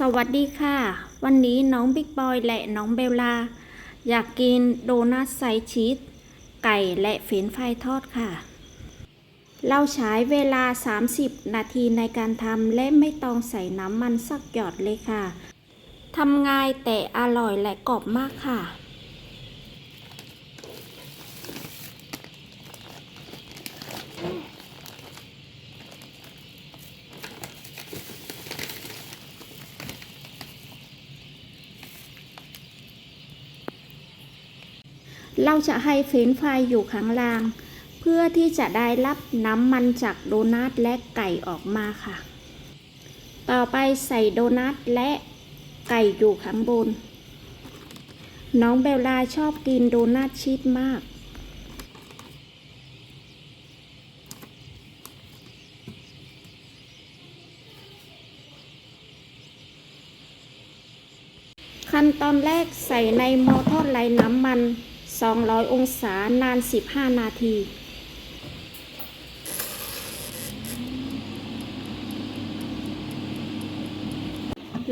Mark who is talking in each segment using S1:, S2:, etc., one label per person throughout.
S1: สวัสดีค่ะ วันนี้น้องบิ๊กบอยและน้องเบลลา อยากกินโดนัทใส่ชีสไก่และเฟรนฟรายทอดค่ะ เราใช้เวลา 30 นาทีในการทำและไม่ต้องใส่น้ำมันสักหยอดเลยค่ะทำง่ายแต่อร่อยและกรอบมากค่ะ เราจะให้เฟรนช์ฟรายอยู่ข้างล่าง เพื่อที่จะได้รับน้ำมันจากโดนัทและไก่ออกมาค่ะ ต่อไปใส่โดนัทและไก่อยู่ข้างบน น้องเบลลาชอบกินโดนัทชีสมาก ขั้นตอนแรกใส่ในหม้อทอดไร้น้ำมัน 200 องศานาน 15 นาที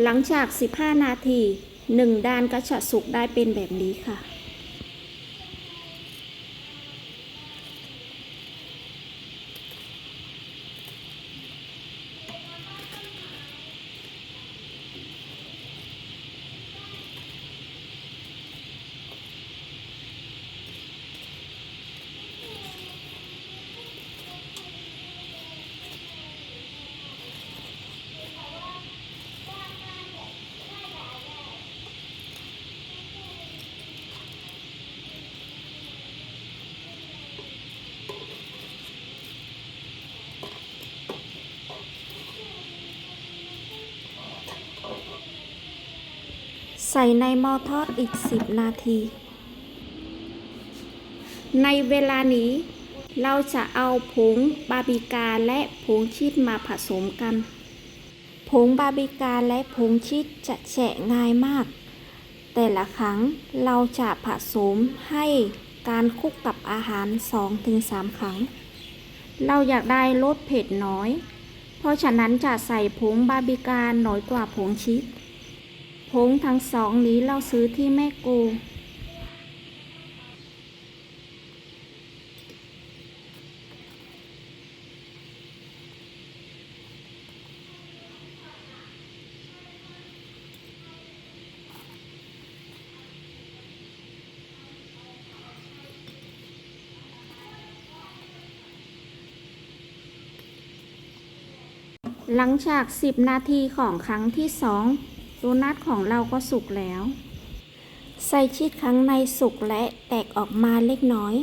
S1: หลังจาก 15 นาที 1 ด้านก็จะสุกได้เป็นแบบนี้ค่ะ ใส่ในหม้อทอดอีก 10 นาที ในเวลานี้ เราจะเอาผงบาบีกาและผงชีสมาผสมกัน ผงบาบีกาและผงชีสจะแฉะง่ายมาก แต่ละครั้งเราจะผสมให้การคลุกกับอาหาร 2-3 ครั้ง เราอยากได้รสเผ็ดน้อย เพราะฉะนั้นจะใส่ผงบาบีกาน้อยกว่าผงชีส ผงทั้งสองนี้เราซื้อที่แม่โกหลังจาก 10 นาทีของครั้งที่สอง โดนัทของเราก็สุกแล้ว ใส่ชีสครั้งในสุกและแตกออกมาเล็กน้อย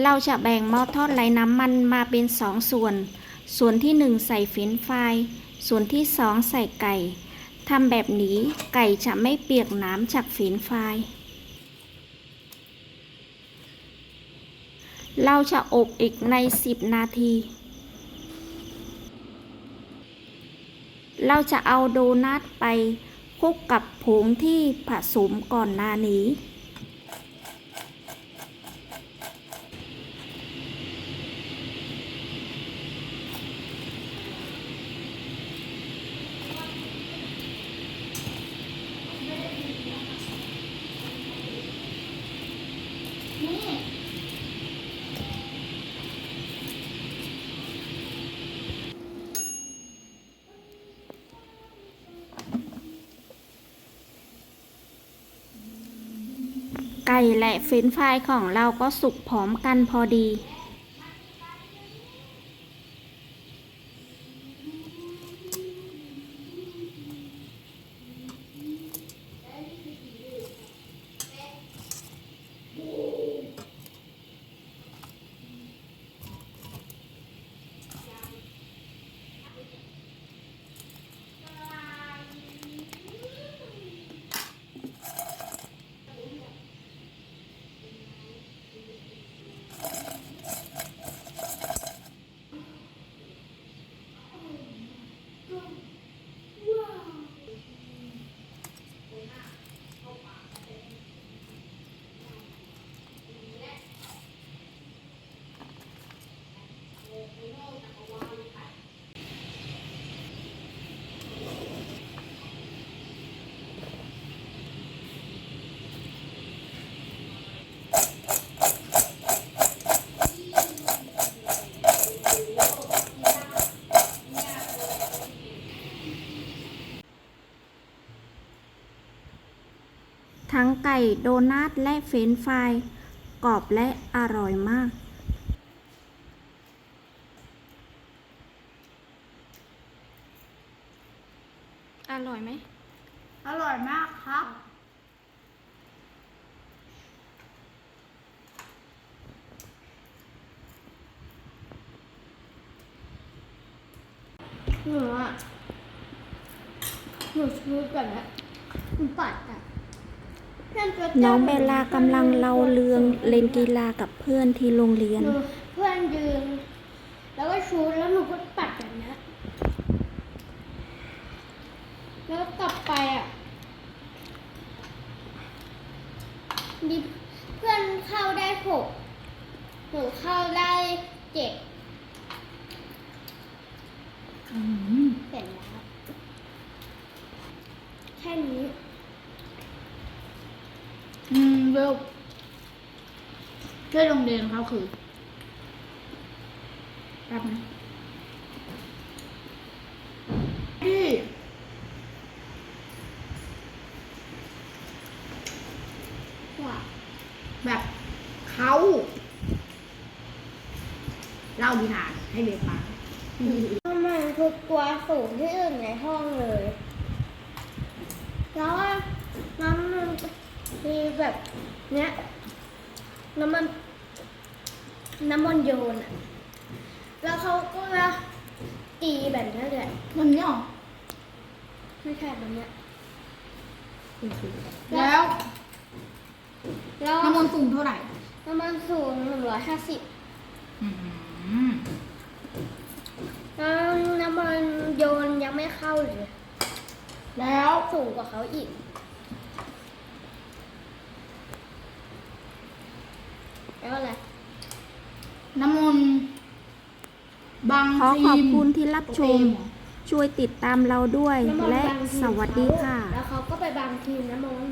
S1: เราจะแบ่งหม้อทอดไร้น้ำมันมาเป็นสองส่วน ส่วนที่หนึ่งใส่เฟรนช์ฟราย ส่วนที่สองใส่ไก่ ทำแบบนี้ไก่จะไม่เปียกน้ำจากเฟรนช์ฟราย เราจะอบอีกใน 10 นาที เราจะเอาโดนัทไปคลุกกับผงที่ผสมก่อนหน้านี้ ไก่และเฟรนฟรายของเราก็สุกพร้อมกันพอดี ไโดนัทและเฟรนช์ฟรายกรอบและอร่อยมาก อร่อยไหม
S2: อร่อยมากครับ
S3: หนูอะหนูชูแบบนี้หนูปัดอะเพื่อ นตัว
S1: น้องเบลลากำลังเล่าเรื่องเล่นกีฬากับเพื่อนที่โรงเรียน
S3: หนูเพื่อนยืน แล้วก็ชูแล้วหนูก็ปัดแบบนี้แล้วกลับไปอะมีเพื่อนเข้าได้หกหนูเข้าได้เจ็ดเสร็จแล้วแค่นี้
S2: อืมเวลที่โรงเรียนเขาคือแป๊บนะที่
S3: ว่า
S2: แบบเขาเล่านิทานให้เด็กฟัง
S3: มันคือตัวสูงที่สุดในห้องเลย แล้ว มีแบบเนี้ยน้ำมันน้ำมันโยนอะแล้วเขาก็จะตีแบบนี้เลย
S2: มันเนี่ยเหรอ
S3: ไม่ใช่แบบเนี้ย
S2: แล้ว
S3: แล้ว
S2: น้ำมันต์สูงเท่าไหร่
S3: น้ำมันสูงหนึ่งร้อยห้าสิบ
S2: อืม
S3: แล้วน้ำมันโยนยังไม่เข้าเลย
S2: แล้ว
S3: สูงกว่าเขาอีก แล้วอะไร
S2: น้ำมันต์บาง
S1: ขอขอบคุณ
S2: ที
S1: ที่รับชม ช่วยติดตามเราด้วย
S3: น้ำมัน
S1: และ
S3: บางที
S1: สวัสดีค่ะ
S3: แล้วเขาก็ไปบางทีมน้ำมัน